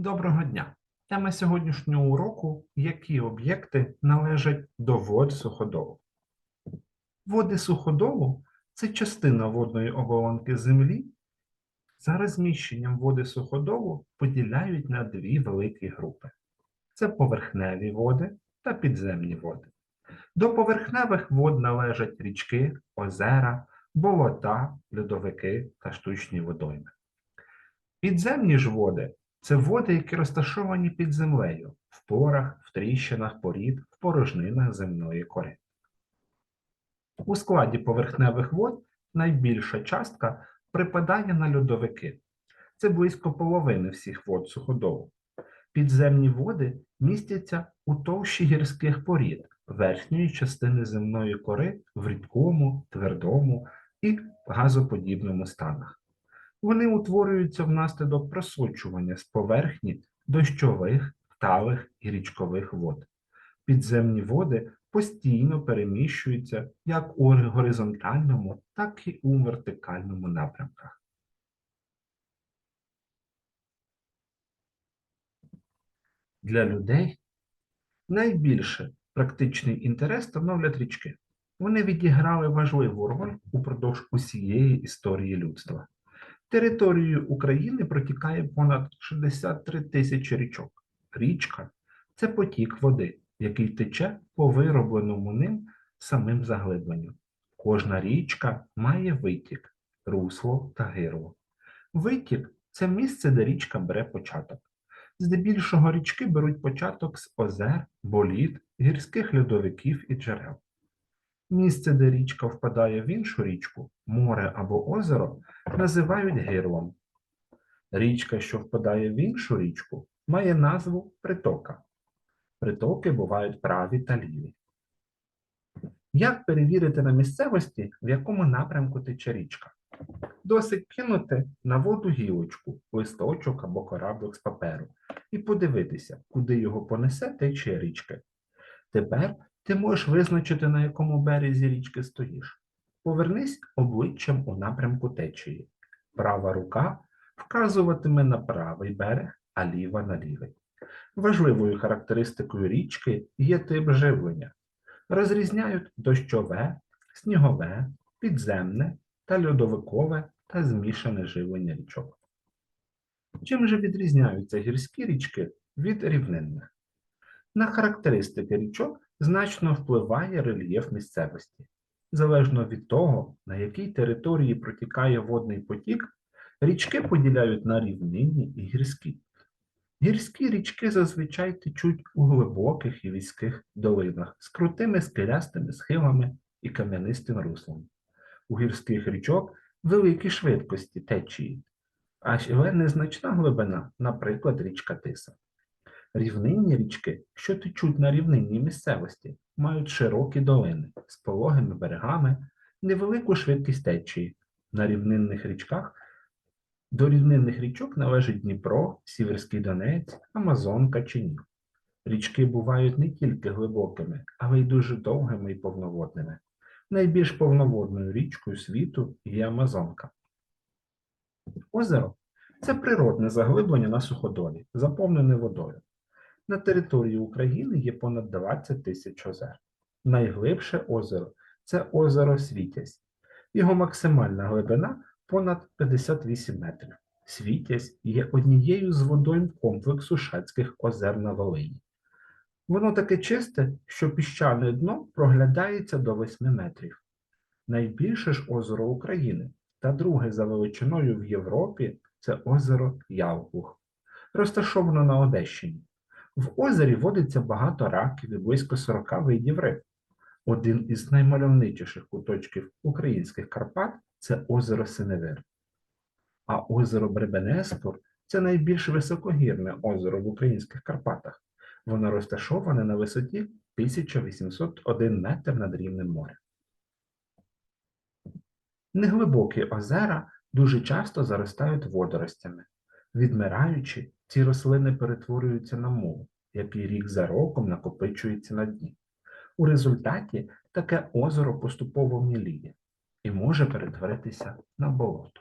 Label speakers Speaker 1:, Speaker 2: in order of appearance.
Speaker 1: Доброго дня! Тема сьогоднішнього уроку які об'єкти належать до вод суходолу. Води суходолу це частина водної оболонки Землі. За розміщенням води суходолу поділяють на дві великі групи: це поверхневі води та підземні води. До поверхневих вод належать річки, озера, болота, льодовики та штучні водойми. Підземні ж води це води, які розташовані під землею, в порах, в тріщинах порід, в порожнинах земної кори. У складі поверхневих вод найбільша частка припадає на льодовики. Це близько половини всіх вод суходолу. Підземні води містяться у товщі гірських порід верхньої частини земної кори в рідкому, твердому і газоподібному станах. Вони утворюються внаслідок просочування з поверхні дощових, талих і річкових вод. Підземні води постійно переміщуються як у горизонтальному, так і у вертикальному напрямках. Для людей найбільше практичний інтерес становлять річки. Вони відіграли важливу роль упродовж усієї історії людства. Територією України протікає понад 63 тисячі річок. Річка це потік води, який тече по виробленому ним самим заглибленню. Кожна річка має витік, русло та гирло. Витік це місце, де річка бере початок. Здебільшого річки беруть початок з озер, боліт, гірських льодовиків і джерел. Місце, де річка впадає в іншу річку, море або озеро, називають гирлом. Річка, що впадає в іншу річку, має назву притока. Притоки бувають праві та ліві. Як перевірити на місцевості, в якому напрямку тече річка? Досить кинути на воду гілочку, листочок або кораблик з паперу і подивитися, куди його понесе течія річки. Тепер ти можеш визначити, на якому березі річки стоїш. Повернись обличчям у напрямку течії. Права рука вказуватиме на правий берег, а ліва на лівий. Важливою характеристикою річки є тип живлення. Розрізняють дощове, снігове, підземне та льодовикове та змішане живлення річок. Чим же відрізняються гірські річки від рівнинних? На характеристики річок значно впливає рельєф місцевості. Залежно від того, на якій території протікає водний потік, річки поділяють на рівнинні і гірські. Гірські річки зазвичай течуть у глибоких і війських долинах з крутими скелястими схилами і кам'янистим руслом. У гірських річок великі швидкості течії, але незначна глибина, наприклад, річка Тиса. Рівнинні річки, що течуть на рівнинній місцевості, мають широкі долини з пологими берегами, невелику швидкість течії. На рівнинних річках до рівнинних річок належить Дніпро, Сіверський Донець, Амазонка чи Ніл. Річки бувають не тільки глибокими, але й дуже довгими і повноводними. Найбільш повноводною річкою світу є Амазонка. Озеро це природне заглиблення на суходолі, заповнене водою. На території України є понад 20 тисяч озер. Найглибше озеро це озеро Світязь. Його максимальна глибина понад 58 метрів. Світязь є однією з водойм комплексу Шацьких озер на Волині. Воно таке чисте, що піщане дно проглядається до 8 метрів. Найбільше ж озеро України та друге за величиною в Європі це озеро Ялбух, розташовано на Одещині. В озері водиться багато раків і близько 40 видів риб. Один із наймальовничіших куточків українських Карпат це озеро Синевир. А озеро Бребенеспур це найбільш високогірне озеро в українських Карпатах. Воно розташоване на висоті 1801 метр над рівнем моря. Неглибокі озера дуже часто заростають водоростями. Відмираючи, ці рослини перетворюються на мул, який рік за роком накопичується на дні. У результаті таке озеро поступово міліє і може перетворитися на болото.